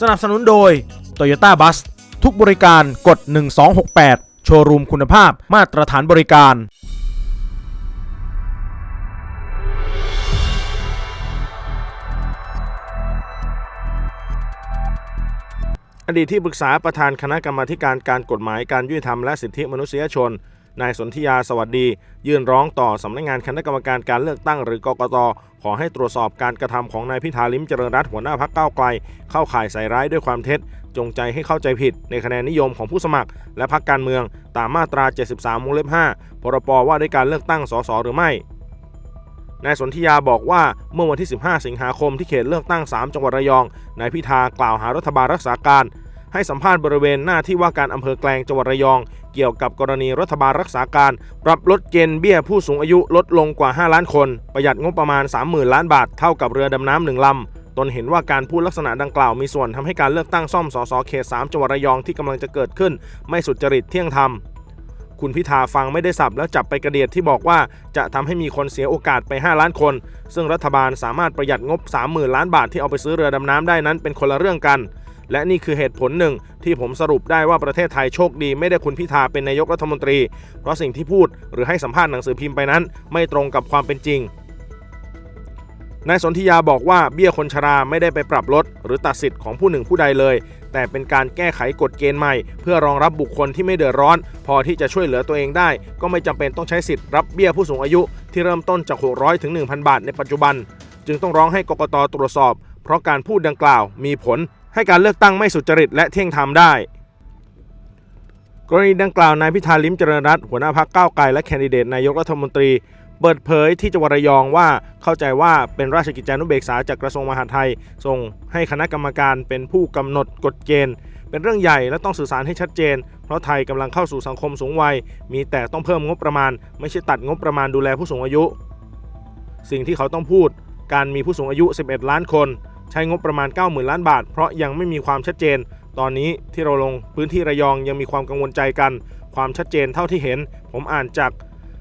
สนับสนุนโดย Toyota Bus ทุกบริการกด 1268 โชว์รูมคุณภาพมาตรฐานบริการ อดีตที่ปรึกษาประธานคณะกรรมาการการกฎหมายการยุติธรรมและสิทธิมนุษยชน นายสนธิยาสวัสดี ยื่นร้องต่อสำนักงานคณะกรรมการการเลือกตั้งหรือกกตขอให้ตรวจสอบการกระทำของนายพิธาลิมเจริญรัตหัวหน้าพักเก้าไกล เข้าข่ายใส่ร้ายด้วยความเท็จ จงใจให้เข้าใจผิด ในคะแนนนิยมของผู้สมัคร และพักการเมือง ตามมาตรา 73วงเล็บ5พรบว่าด้วยการเลือกตั้งสสหรือไม่นายสนธิยาบอกว่าเมื่อวันที่ 15 สิงหาคมที่เขตเลือกตั้ง 3 จังหวัดระยองนายพิธากล่าวหารัฐบาลรักษาการ ให้สัมภาษณ์บริเวณหน้าที่ว่าการอำเภอแกลงจังหวัดระยอง เกี่ยวกับกรณีรัฐบาลรักษาการ ปรับลดเกณฑ์เบี้ยผู้สูงอายุลดลงกว่า 5 ล้านคน ประหยัดงบประมาณ 30,000 ล้านบาทเท่ากับเรือดำน้ำหนึ่งลำตนเห็นว่าการพูดลักษณะดังกล่าวมีส่วนทำให้การเลือกตั้งซ่อมสสเขต3จังหวัดระยองที่กำลังจะเกิดขึ้น ไม่สุจริตเที่ยงธรรม คุณพิธาฟังไม่ได้สับแล้วจับไปกระเดียดที่บอกว่าจะทำให้มีคนเสียโอกาสไป 5 ล้านคน ซึ่งรัฐบาลสามารถประหยัดงบ 30,000 ล้านบาทที่เอาไปซื้อเรือดำน้ำได้นั้นเป็นคนละเรื่องกัน และนี่คือเหตุผลหนึ่งที่ผมสรุปได้ว่าประเทศไทยโชคดี ไม่ได้คุณพิธาเป็นนายกรัฐมนตรี เพราะสิ่งที่พูดหรือให้สัมภาษณ์หนังสือพิมพ์ไปนั้น ไม่ตรงกับความเป็นจริงนายสนธิยาบอกว่าเบี้ยคนชราไม่ได้ไปปรับลด หรือตัดสิทธิ์ของผู้หนึ่งผู้ใดเลย แต่เป็นการแก้ไขกฎเกณฑ์ใหม่ เพื่อรองรับบุคคลที่ไม่เดือดร้อน พอที่จะช่วยเหลือตัวเองได้ ก็ไม่จำเป็นต้องใช้สิทธิ์รับเบี้ยผู้สูงอายุ ที่เริ่มต้นจาก 600 ถึง 1,000 บาทในปัจจุบัน จึงต้องร้องให้กกตตรวจสอบ เพราะการพูดดังกล่าวมีผล ให้การเลือกตั้งไม่สุจริตและเที่ยงธรรมได้ กรณีดังกล่าวนายพิธาลิมเจริญรัตน์หัวหน้าพรรคก้าวไกลและแคนดิเดตนายกรัฐมนตรี เปิดเผยที่จังหวัดระยองว่าเข้าใจว่าเป็นราชกิจจานุเบกษาจากกระทรวงมหาดไทย ส่งให้คณะกรรมการเป็นผู้กำหนดกฎเกณฑ์ เป็นเรื่องใหญ่และต้องสื่อสารให้ชัดเจน เพราะไทยกำลังเข้าสู่สังคมสูงวัย มีแต่ต้องเพิ่มงบประมาณ ไม่ใช่ตัดงบประมาณดูแลผู้สูงอายุ สิ่งที่เขาต้องพูดการมีผู้สูงอายุ 11 ล้านคน ใช้งบประมาณ 90,000 ล้านบาท เพราะยังไม่มีความชัดเจน ตอนนี้ที่เราลงพื้นที่ระยองยังมีความกังวลใจกัน ความชัดเจนเท่าที่เห็น ผมอ่านจาก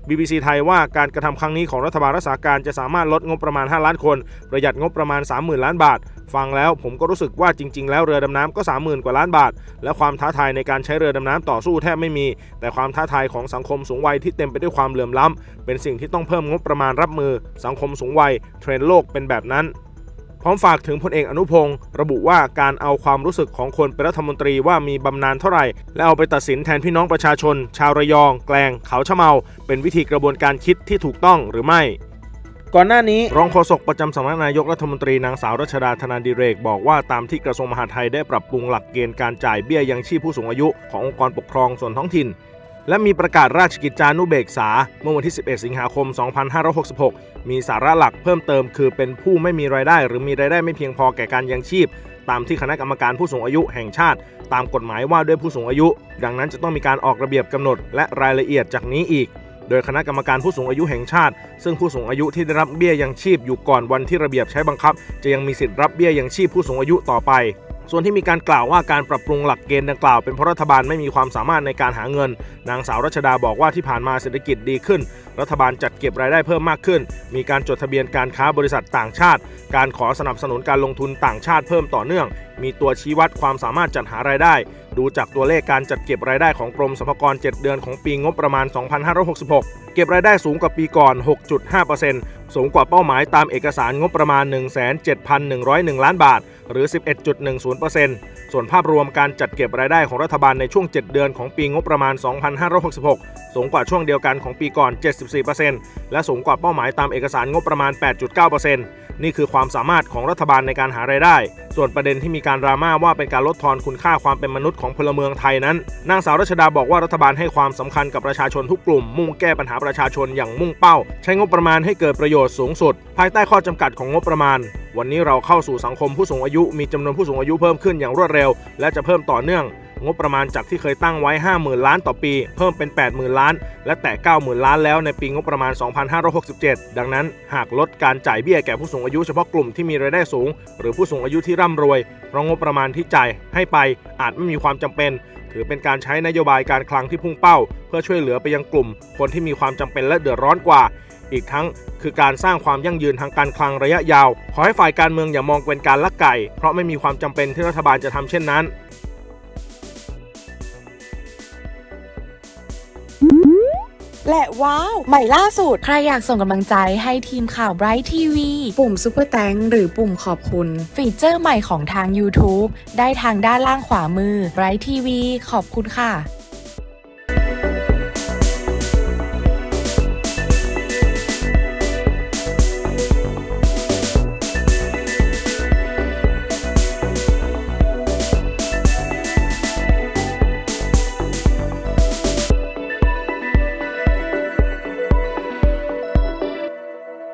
BBC ไทยว่าการกระทำครั้งนี้ของรัฐบาลรักษาการจะสามารถลดงบประมาณ 5 ล้านคน ประหยัดงบประมาณ 30,000 ล้านบาท ฟังแล้วผมก็รู้สึกว่าจริง ๆ แล้วเรือดำน้ำก็ 30,000 กว่าล้านบาท และความท้าทายในการใช้เรือดำน้ำต่อสู้แทบไม่มี แต่ความท้าทายของสังคมสูงวัยที่เต็มไปด้วยความเหลื่อมล้ำเป็นสิ่งที่ต้องเพิ่มงบประมาณรับมือ สังคมสูงวัยเทรนด์โลกเป็นแบบนั้น ร้อมฝากถึงพลเอกอนุพงศ์ระบุว่าการเอาความรู้สึกของคนเป็นรัฐมนตรีว่ามีบำนาญเท่าไหร่ และเอาไปตัดสินแทนพี่น้องประชาชน ชาวระยอง แกลงเขาชะเมา เป็นวิธีกระบวนการคิดที่ถูกต้องหรือไม่ ก่อนหน้านี้รองโฆษกประจำสำนักนายกรัฐมนตรีนางสาวรัชดาธนาดิเรก บอกว่าตามที่กระทรวงมหาดไทยได้ปรับปรุงหลักเกณฑ์การจ่ายเบี้ยยังชีพผู้สูงอายุขององค์กรปกครองส่วนท้องถิ่น และมีประกาศราชกิจจานุเบกษา เมื่อวันที่ 11 สิงหาคม 2566 มีสาระหลักเพิ่มเติมคือเป็นผู้ไม่มีรายได้ หรือมีรายได้ไม่เพียงพอแก่การยังชีพ ตามที่คณะกรรมการผู้สูงอายุแห่งชาติ ตามกฎหมายว่าด้วยผู้สูงอายุ ดังนั้นจะต้องมีการออกระเบียบกำหนด และรายละเอียดจากนี้อีก โดยคณะกรรมการผู้สูงอายุแห่งชาติ ซึ่งผู้สูงอายุที่ได้รับเบี้ยยังชีพอยู่ก่อนวันที่ระเบียบใช้บังคับ จะยังมีสิทธิ์รับเบี้ยยังชีพผู้สูงอายุต่อไป ส่วนที่มีการกล่าวว่าการปรับปรุงหลักเกณฑ์ดังกล่าวเป็นเพราะรัฐบาลไม่มีความสามารถในการหาเงิน นางสาวรัชดาบอกว่าที่ผ่านมาเศรษฐกิจดีขึ้น รัฐบาลจัดเก็บรายได้เพิ่มมากขึ้น มีการจดทะเบียนการค้าบริษัทต่างชาติ การขอสนับสนุนการลงทุนต่างชาติเพิ่มต่อเนื่อง มีตัวชี้วัดความสามารถจัดหารายได้ ดูจากตัวเลขการจัดเก็บรายได้ของกรมสรรพากร 7 เดือนของปีงบประมาณ 2566 เก็บรายได้สูงกว่าปีก่อน 6.5%สูงกว่าเป้าหมายตามเอกสารงบประมาณ 1,7101 ล้านบาท หรือ 11.10%ส่วนภาพรวมการจัดเก็บรายได้ของรัฐบาลในช่วง 7 เดือนของปีงบประมาณ 2566 สูงกว่าช่วงเดียวกันของปีก่อน 74%และสูงกว่าเป้าหมายตามเอกสารงบประมาณ 8.9%นี่คือความสามารถของรัฐบาลในการหารายได้ ส่วนประเด็นที่มีการดราม่าว่าเป็นการลดทอนคุณค่าความเป็นมนุษย์ของพลเมืองไทยนั้น นางสาวรัชดาบอกว่ารัฐบาลให้ความสำคัญกับประชาชนทุกกลุ่ม มุ่งแก้ปัญหาประชาชนอย่างมุ่งเป้า ใช้งบประมาณให้เกิดประโยชน์สูงสุด ภายใต้ข้อจำกัดของงบประมาณ วันนี้เราเข้าสู่สังคมผู้สูงอายุ มีจำนวนผู้สูงอายุเพิ่มขึ้นอย่างรวดเร็ว และจะเพิ่มต่อเนื่อง งบประมาณจากที่เคยตั้งไว้ 50,000 ล้านต่อปี เพิ่มเป็น 80,000 ล้าน และแตะ90,000 ล้านแล้วในปีงบประมาณ 2567 ดังนั้น หากลดการจ่ายเบี้ยแก่ผู้สูงอายุเฉพาะกลุ่มที่มีรายได้สูง หรือผู้สูงอายุที่ร่ำรวยเพราะงบประมาณที่จ่ายให้ไปอาจไม่มีความจำเป็น ถือเป็นการใช้นโยบายการคลังที่พุ่งเป้า เพื่อช่วยเหลือไปยังกลุ่ม คนที่มีความจำเป็นและเดือดร้อนกว่า อีกทั้งคือการสร้างความยั่งยืนทางการคลังระยะยาว ขอให้ฝ่ายการเมืองอย่ามองเป็นการลักไก่ เพราะไม่มีความจำเป็นที่รัฐบาลจะทำเช่นนั้น และว้าว ใหม่ล่าสุด ใครอยากส่งกำลังใจให้ทีมข่าว Bright TV ปุ่มซุปเปอร์แตงหรือปุ่มขอบคุณ ฟีเจอร์ใหม่ของทาง YouTube ได้ทางด้านล่างขวามือ Bright TV ขอบคุณค่ะ